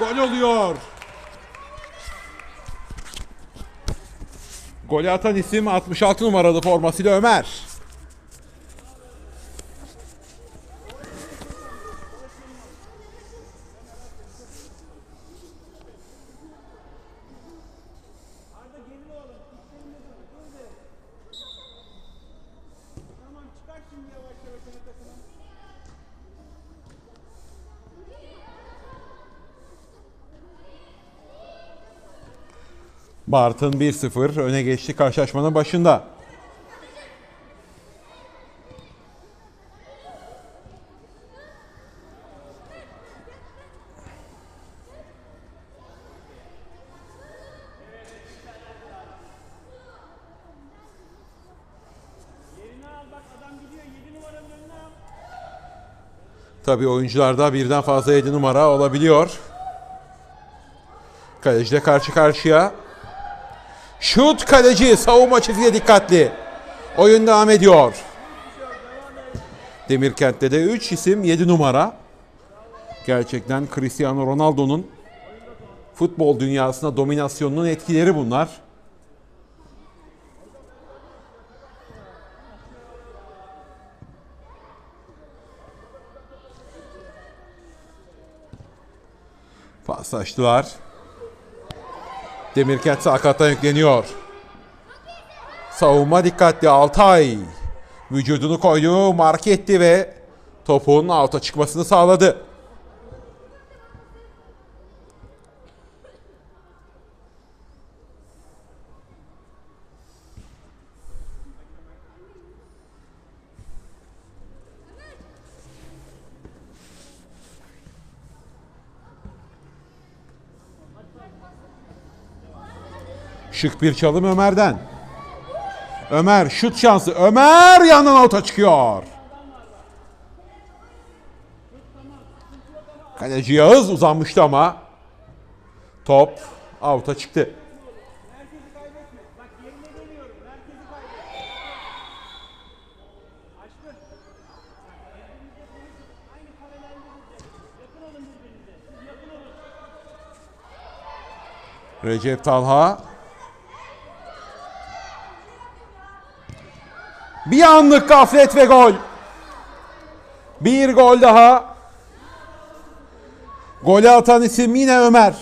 Gol oluyor. Golü atan isim 66 numaralı formasıyla Ömer. Bartın 1-0 öne geçti karşılaşmanın başında. Yerine al bak adam gidiyor 7 numaranın önüne al. Tabii oyuncularda birden fazla 7 numara olabiliyor. Kaleci de karşı karşıya. Şut kaleci savunma çizgiye dikkatli. Oyun devam ediyor. Demirkent'te de 3 isim 7 numara. Gerçekten Cristiano Ronaldo'nun futbol dünyasında dominasyonunun etkileri bunlar. Paslaştılar. Demirkent sakattan yükleniyor. Savunma dikkatli Altay. Vücudunu koydu, mark etti ve topun alta çıkmasını sağladı. Şık bir çalım Ömer'den. Ömer şut şansı. Ömer yandan avuta çıkıyor. Kaleci Yağız uzanmıştı ama top avuta çıktı. Merkezi kaybetme. Bir anlık gaflet ve gol. Bir gol daha. Golü atan isim yine Ömer.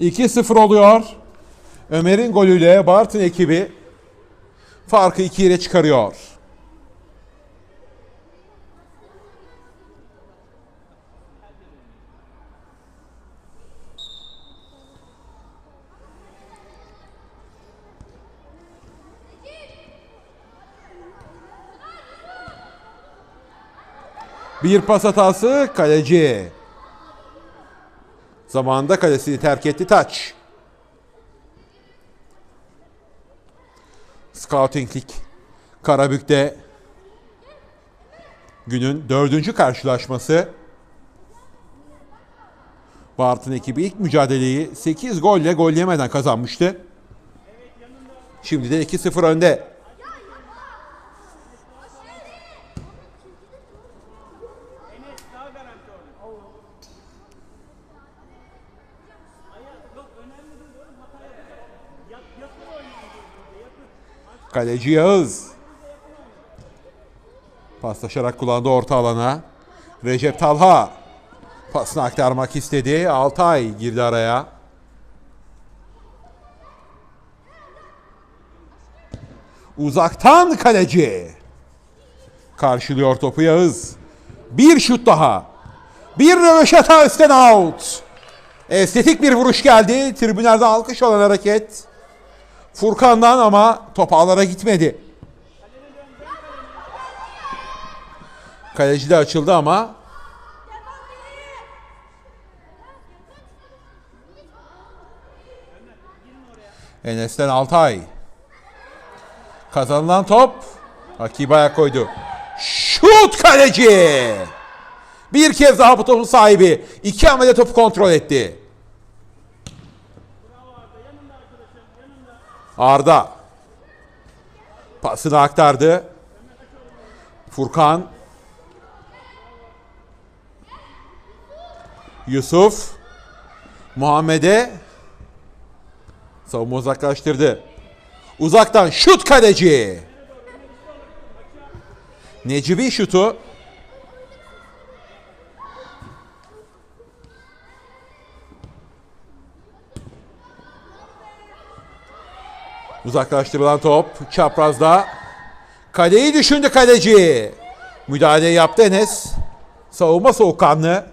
2-0 oluyor. Ömer'in golüyle Bartın ekibi farkı 2 ile çıkarıyor. Bir pas hatası kaleci. Zamanında kalesini terk etti Taç. Scouting Karabük'te günün dördüncü karşılaşması. Bartın ekibi ilk mücadeleyi 8 golle gol yemeden kazanmıştı. Şimdi de 2-0 önde. Kaleci Yağız. Paslaşarak kullandı orta alana. Recep Talha. Pasını aktarmak istedi. Altay girdi araya. Uzaktan kaleci. Karşılıyor topu Yağız. Bir şut daha. Bir röveşata üstten out. Estetik bir vuruş geldi. Tribünlerde alkış olan hareket. Furkan'dan ama top ağlara gitmedi. Kaleci de açıldı ama Enes'ten Altay. Kazanılan top rakibi ayak koydu. Şut kaleci! Bir kez daha bu topun sahibi. İki hamlede topu kontrol etti. Arda. Pasını aktardı. Furkan. Yusuf. Muhammed'e. Savunma uzaklaştırdı. Uzaktan şut kaleci. Necibi şutu. Uzaklaştırılan top çaprazda. Kaleyi düşündü kaleci. Müdahale yaptı Enes. Savunma soğukkanlı.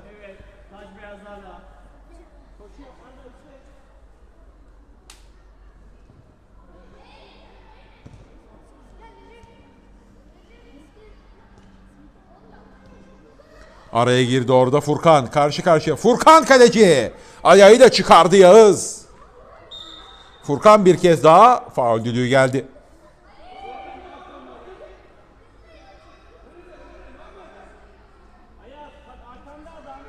Araya girdi orada Furkan. Karşı karşıya. Furkan kaleci. Ayağı da çıkardı Yağız. Furkan bir kez daha faul düdüğü geldi. Ayaz bak arkanda adam.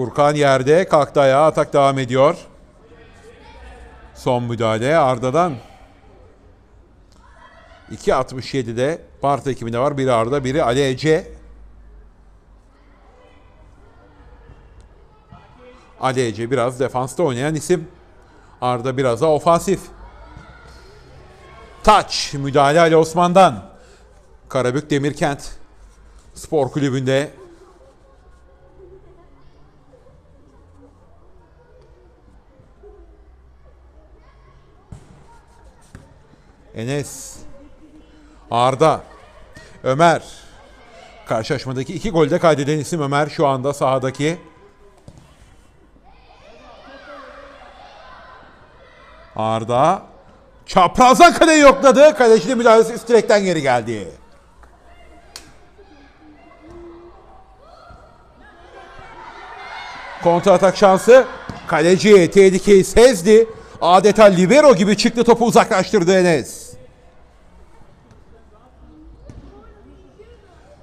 Furkan yerde kalktı ayağa atak devam ediyor. Son müdahale Arda'dan. 2.67'de Bart ekibinde var. Biri Arda, biri Ali Ece. Ali Ece biraz defansta oynayan isim. Arda biraz da ofansif. Taç müdahale Ali Osman'dan. Karabük Demirkent Spor Kulübü'nde Enes Arda Ömer Karşılaşmadaki iki golde kaydeden isim Ömer şu anda sahadaki. Arda çaprazdan kaleyi yokladı. Kalecinin müdahalesi üst direkten geri geldi. Kontra atak şansı. Kaleci tehlikeyi sezdi. Adeta libero gibi çıktı topu uzaklaştırdı Enes.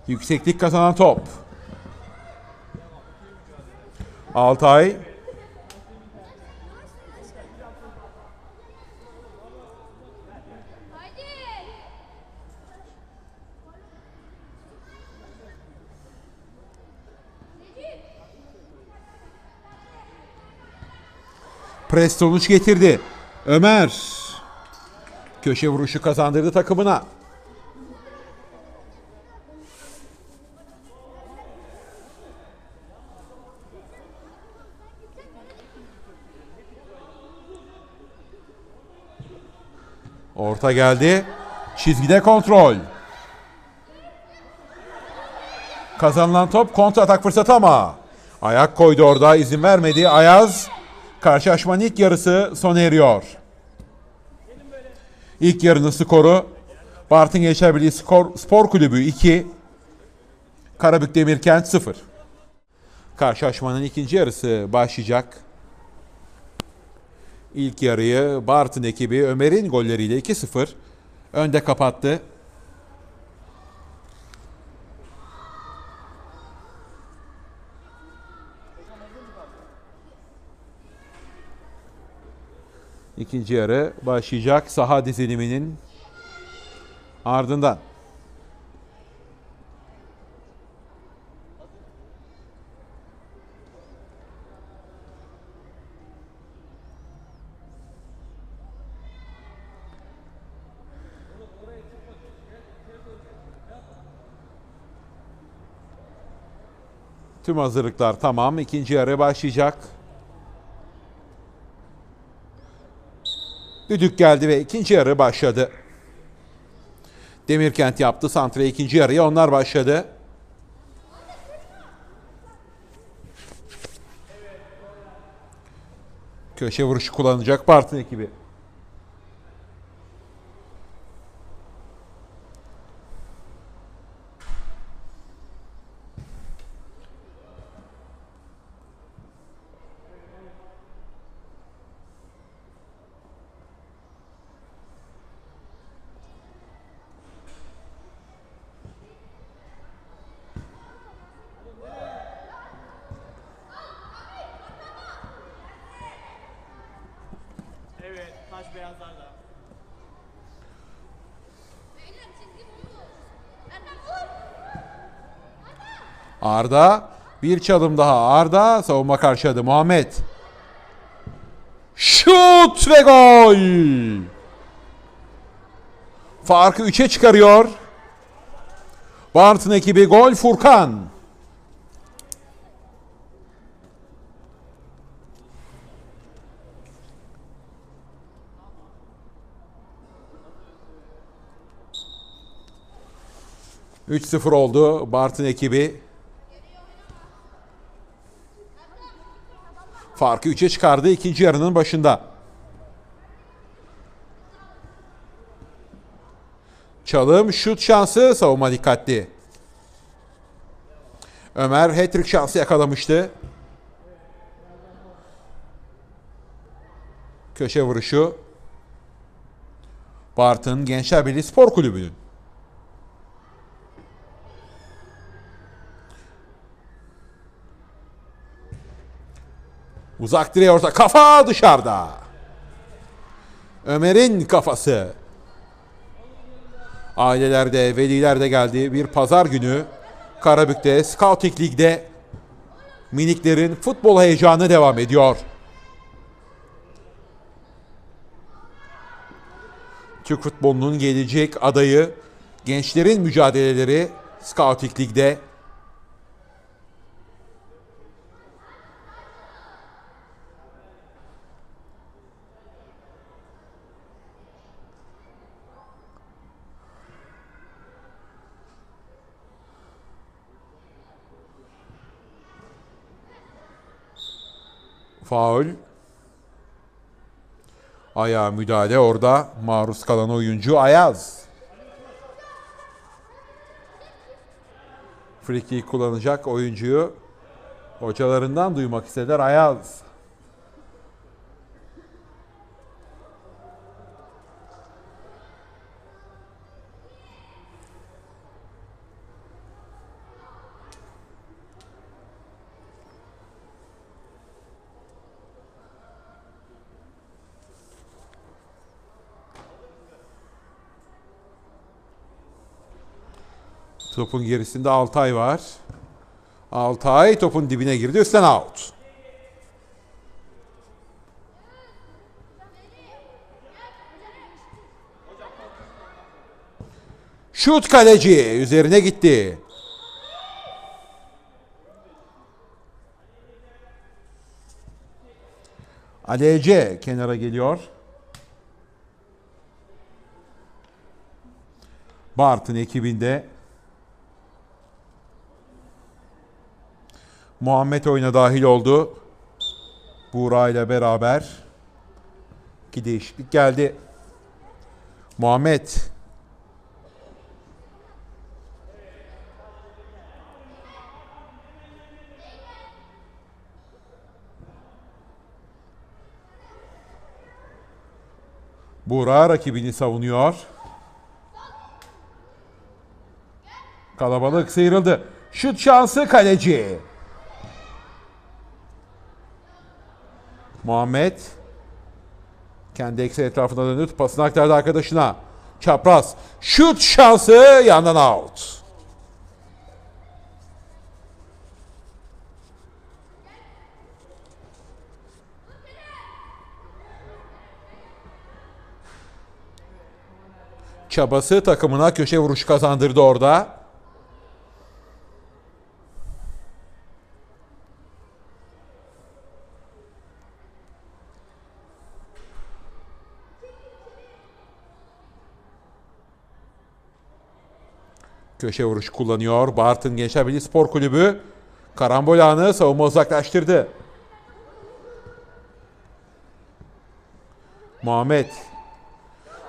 Yükseklik kazanan top. Altay Pres sonuç getirdi. Ömer. Köşe vuruşu kazandırdı takımına. Orta geldi. Çizgide kontrol. Kazanılan top kontra atak fırsatı ama ayak koydu orada izin vermedi. Ayaz karşılaşmanın ilk yarısı sona eriyor. İlk yarının skoru Bartın Gençler Birliği Skor, Spor Kulübü 2 Karabük Demirkent 0. Karşılaşmanın ikinci yarısı başlayacak. İlk yarıyı Bartın ekibi Ömer'in golleriyle 2-0 önde kapattı. İkinci yarı başlayacak saha diziliminin ardından. Tüm hazırlıklar tamam. İkinci yarı başlayacak. Düdük geldi ve ikinci yarı başladı. Demirkent yaptı santre ikinci yarıya onlar başladı. Köşe vuruşu kullanacak Bartın ekibi. Beyazlarda. Arda bir çalım daha. Arda savunma karşıladı. Muhammed. Şut ve gol. Farkı 3'e çıkarıyor. Bartın ekibi gol Furkan. Üç 0 oldu Bartın ekibi. Farkı 3'e çıkardı ikinci yarının başında. Çalım, şut şansı, savunma dikkatli. Ömer hat-trick şansı yakalamıştı. Köşe vuruşu. Bartın Gençler Birliği Spor Kulübü'nün. Uzak direğe orta. Kafa dışarıda. Ömer'in kafası. Aileler de, veliler de geldi. Bir pazar günü Karabük'te, Scouting Lig'de miniklerin futbol heyecanı devam ediyor. Türk futbolunun gelecek adayı gençlerin mücadeleleri Scouting Lig'de Faul. Ayağa müdahale orada maruz kalan oyuncu Ayaz. Friki kullanacak oyuncuyu hocalarından duymak istediler Ayaz. Topun gerisinde Altay var. Altay topun dibine girdi. Üstten out. Şut kaleci üzerine gitti. Ali Ece kenara geliyor. Bartın ekibinde Muhammed oyuna dahil oldu. Buğra ile beraber iki değişiklik geldi. Muhammed Buğra rakibini savunuyor. Kalabalık sıyrıldı. Şut şansı kaleci. Muhammed kendi eksen etrafına döndü. Pasını aktardı arkadaşına. Çapraz. Şut şansı yandan out. Çabası takımına köşe vuruşu kazandırdı orada. Köşe vuruş kullanıyor. Bartın Gençler Birliği Spor Kulübü karambol anı savunma uzaklaştırdı. Muhammed.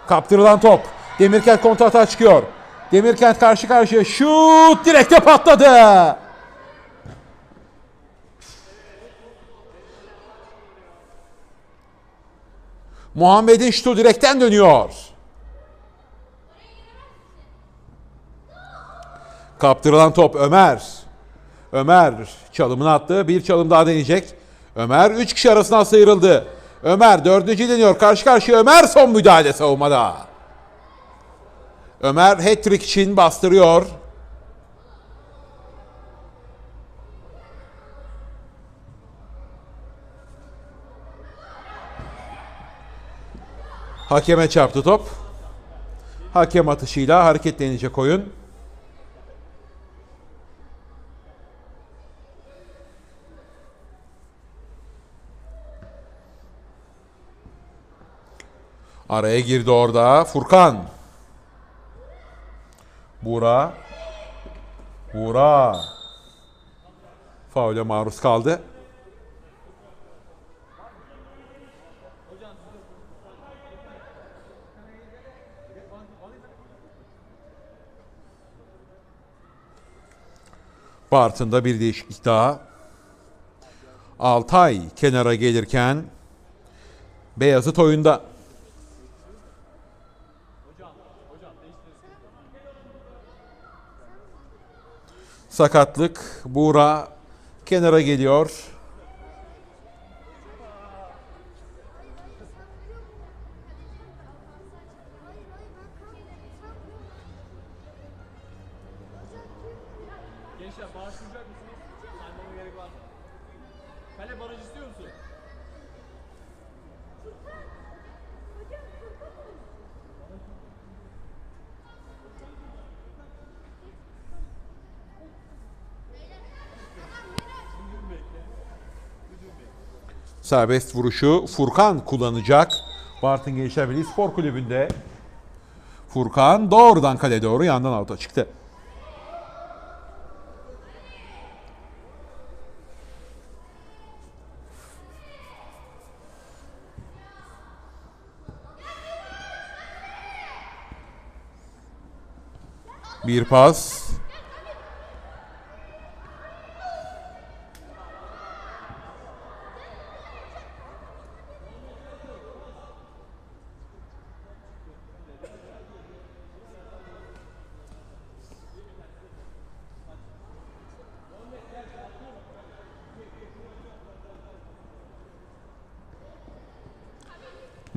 Kaptırılan top. Demirkent kontrata çıkıyor. Demirkent karşı karşıya. Şut direkte patladı. Muhammed'in şutu direkten dönüyor. Kaptırılan top Ömer. Ömer çalımını attı. Bir çalım daha deneyecek. Ömer 3 kişi arasından sıyrıldı. Ömer dördüncü deniyor. Karşı karşıya Ömer son müdahale savunmada. Ömer hat-trick için bastırıyor. Hakeme çarptı top. Hakem atışıyla hareketlenecek oyun. Araya girdi orada Furkan. Buğra. Buğra. Faule maruz kaldı. Bartın'da bir değişiklik daha. Altay kenara gelirken Beyazıt oyunda. Sakatlık. Buğra kenara geliyor. Kale baraj istiyor musun? Serbest vuruşu Furkan kullanacak. Bartın Gençler Birliği Spor Kulübü'nde. Furkan doğrudan kale doğru yandan alta çıktı. Bir pas.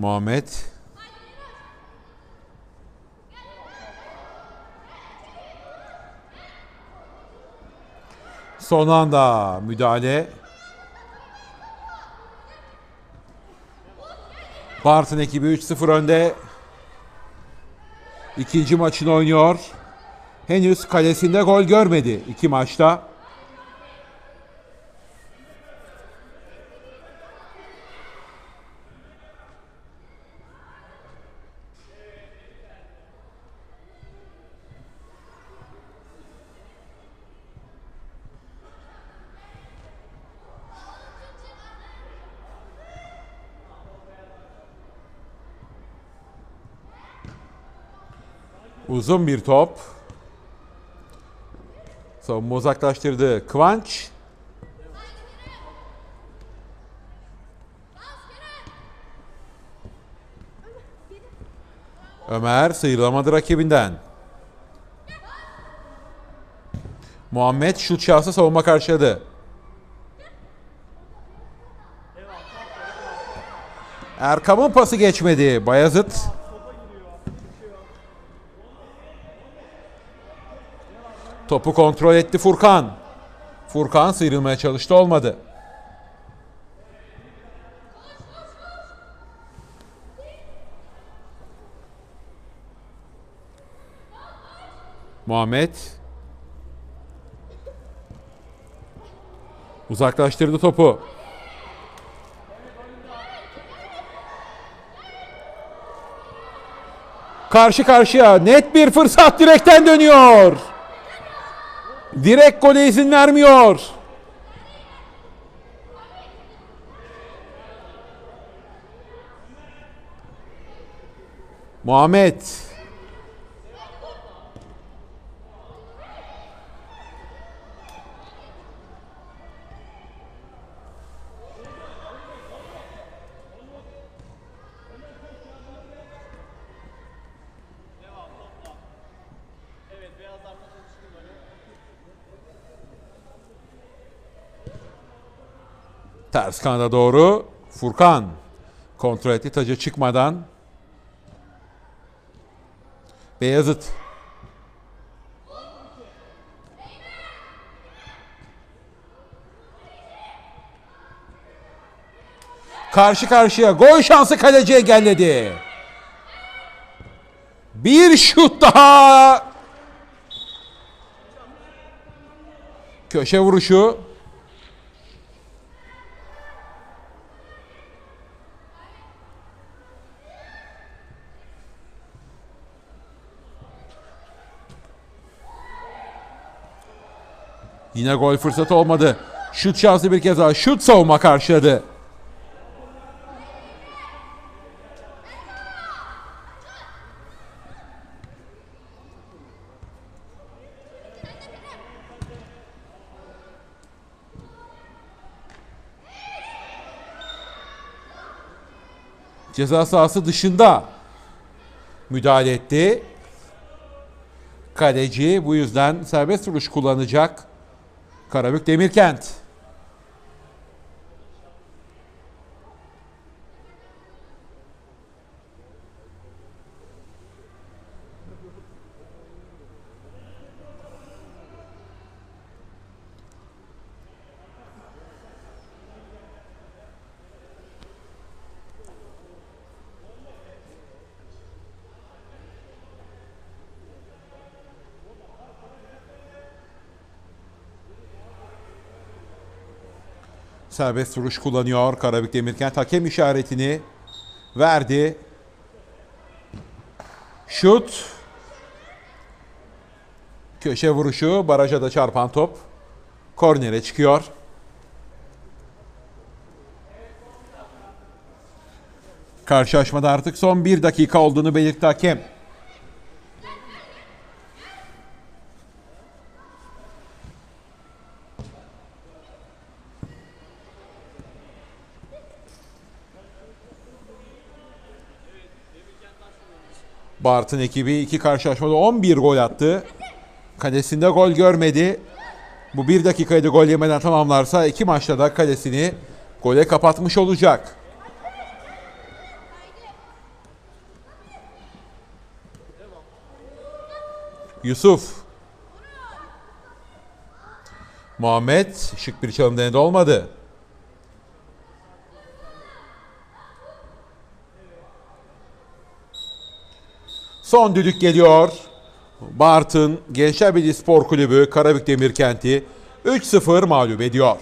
Muhammed. Son anda müdahale. Bartın ekibi 3-0 önde. İkinci maçını oynuyor. Henüz kalesinde gol görmedi iki maçta. Uzun bir top. Savunma uzaklaştırdı. Kıvanç. Ömer sıyrılamadı rakibinden. Muhammed şut şansı savunma karşıladı. Erkam'ın pası geçmedi. Bayazıt Topu kontrol etti Furkan. Furkan sıyrılmaya çalıştı olmadı. Muhammed uzaklaştırdı topu. Karşı karşıya net bir fırsat direkten dönüyor. Direkt gole izin vermiyor. Muhammed. Ters kanada doğru. Furkan. Kontrol etti taca çıkmadan. Beyazıt. Karşı karşıya gol şansı kaleci engelledi. Bir şut daha. Köşe vuruşu. Yine gol fırsatı olmadı. Şut şansı bir kez daha. Şut savunma karşıladı. Ceza sahası dışında müdahale etti. Kaleci bu yüzden serbest vuruş kullanacak. Karabük Demirkent. Serbest vuruş kullanıyor Karabük Demirkent. Hakem işaretini verdi. Şut. Köşe vuruşu. Baraja da çarpan top. Kornere çıkıyor. Karşılaşmada artık son bir dakika olduğunu belirtti hakem. Bartın ekibi iki karşılaşmada 11 gol attı. Kalesinde gol görmedi. Bu bir dakikaydı gol yemeden tamamlarsa iki maçta da kalesini gole kapatmış olacak. Yusuf. Muhammed şık bir çalım denedi olmadı. Son düdük geliyor. Bartın Gençler Birliği Spor Kulübü Karabük Demirkent'i 3-0 mağlup ediyor.